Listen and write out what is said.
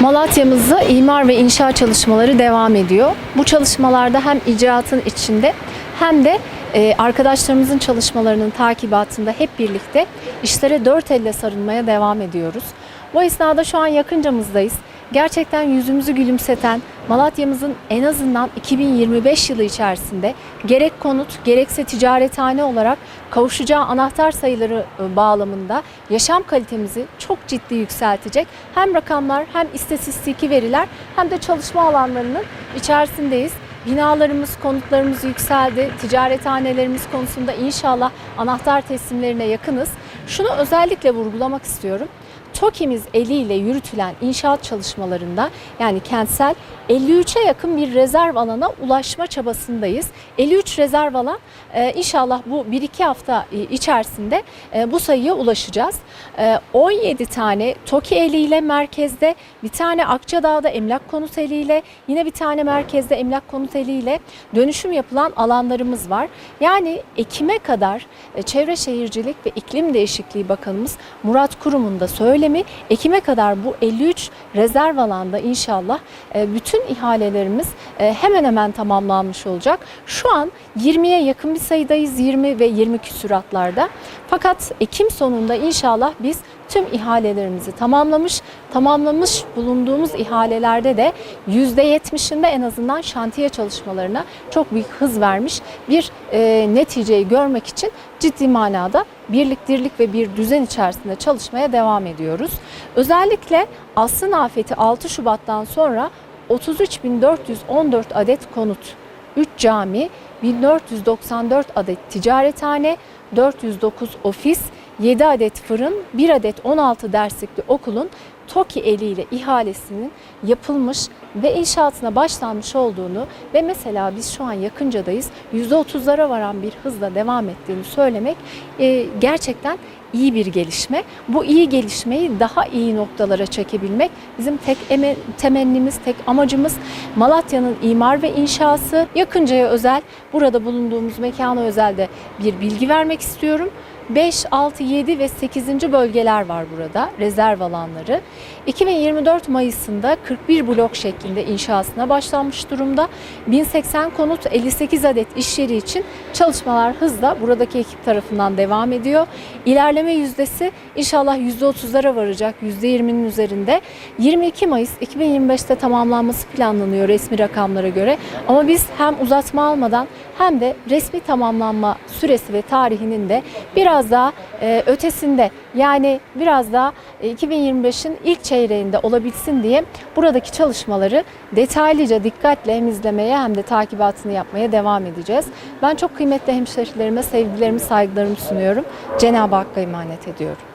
Malatya'mızda imar ve inşaat çalışmaları devam ediyor. Bu çalışmalarda hem icraatın içinde hem de e, arkadaşlarımızın çalışmalarının takibatında hep birlikte işlere dört elle sarılmaya devam ediyoruz. Bu esnada şu an yakıncamızdayız. Gerçekten yüzümüzü gülümseten Malatya'mızın en azından 2025 yılı içerisinde gerek konut gerekse ticarethane olarak kavuşacağı anahtar sayıları e, bağlamında yaşam kalitemizi çok ciddi yükseltecek hem rakamlar hem istatistiki veriler hem de çalışma alanlarının içerisindeyiz. Binalarımız, konutlarımız yükseldi. Ticarethanelerimiz konusunda inşallah anahtar teslimlerine yakınız. Şunu özellikle vurgulamak istiyorum. TOKİ'miz eliyle yürütülen inşaat çalışmalarında yani kentsel 53'e yakın bir rezerv alana ulaşma çabasındayız. 53 rezerv alan e, inşallah bu 1-2 hafta e, içerisinde e, bu sayıya ulaşacağız. E, 17 tane TOKİ eliyle merkezde, bir tane Akçadağ'da emlak konut eliyle, yine bir tane merkezde emlak konut eliyle dönüşüm yapılan alanlarımız var. Yani Ekim'e kadar Çevre Şehircilik ve İklim Değişikliği Bakanımız Murat Kurum'un da söylemi Ekim'e kadar bu 53 rezerv alanda inşallah e, bütün ihalelerimiz hemen hemen tamamlanmış olacak. Şu an 20'ye yakın bir sayıdayız 20 ve 20 küsuratlarda. Fakat Ekim sonunda inşallah biz tüm ihalelerimizi tamamlamış, tamamlamış bulunduğumuz ihalelerde de %70'inde en azından şantiye çalışmalarına çok büyük hız vermiş bir e, neticeyi görmek için ciddi manada birlik, dirlik ve bir düzen içerisinde çalışmaya devam ediyoruz. Özellikle asrın afeti 6 Şubat'tan sonra 33.414 adet konut, 3 cami, 1494 adet ticarethane, 409 ofis, 7 adet fırın, 1 adet 16 derslikli okulun TOKİ eliyle ihalesinin yapılmış ve inşaatına başlanmış olduğunu ve mesela biz şu an yakıncadayız %30'lara varan bir hızla devam ettiğini söylemek e, gerçekten iyi bir gelişme. Bu iyi gelişmeyi daha iyi noktalara çekebilmek bizim tek eme- temennimiz, tek amacımız Malatya'nın imar ve inşası. Yakıncaya özel, burada bulunduğumuz mekana özel de bir bilgi vermek istiyorum. 5, 6, 7 ve 8. bölgeler var burada, rezerv alanları. 2024 Mayıs'ında 41 blok şeklinde inşasına başlanmış durumda. 1080 konut 58 adet iş yeri için çalışmalar hızla buradaki ekip tarafından devam ediyor. İlerleme yüzdesi inşallah %30'lara varacak, %20'nin üzerinde. 22 Mayıs 2025'te tamamlanması planlanıyor resmi rakamlara göre. Ama biz hem uzatma almadan hem de resmi tamamlanma süresi ve tarihinin de biraz daha e, ötesinde yani biraz daha e, 2025'in ilk çeyreğinde olabilsin diye buradaki çalışmaları detaylıca dikkatle hem izlemeye hem de takibatını yapmaya devam edeceğiz. Ben çok kıymetli hemşehrilerime sevgilerimi, saygılarımı sunuyorum. Cenab-ı Hakk'a emanet ediyorum.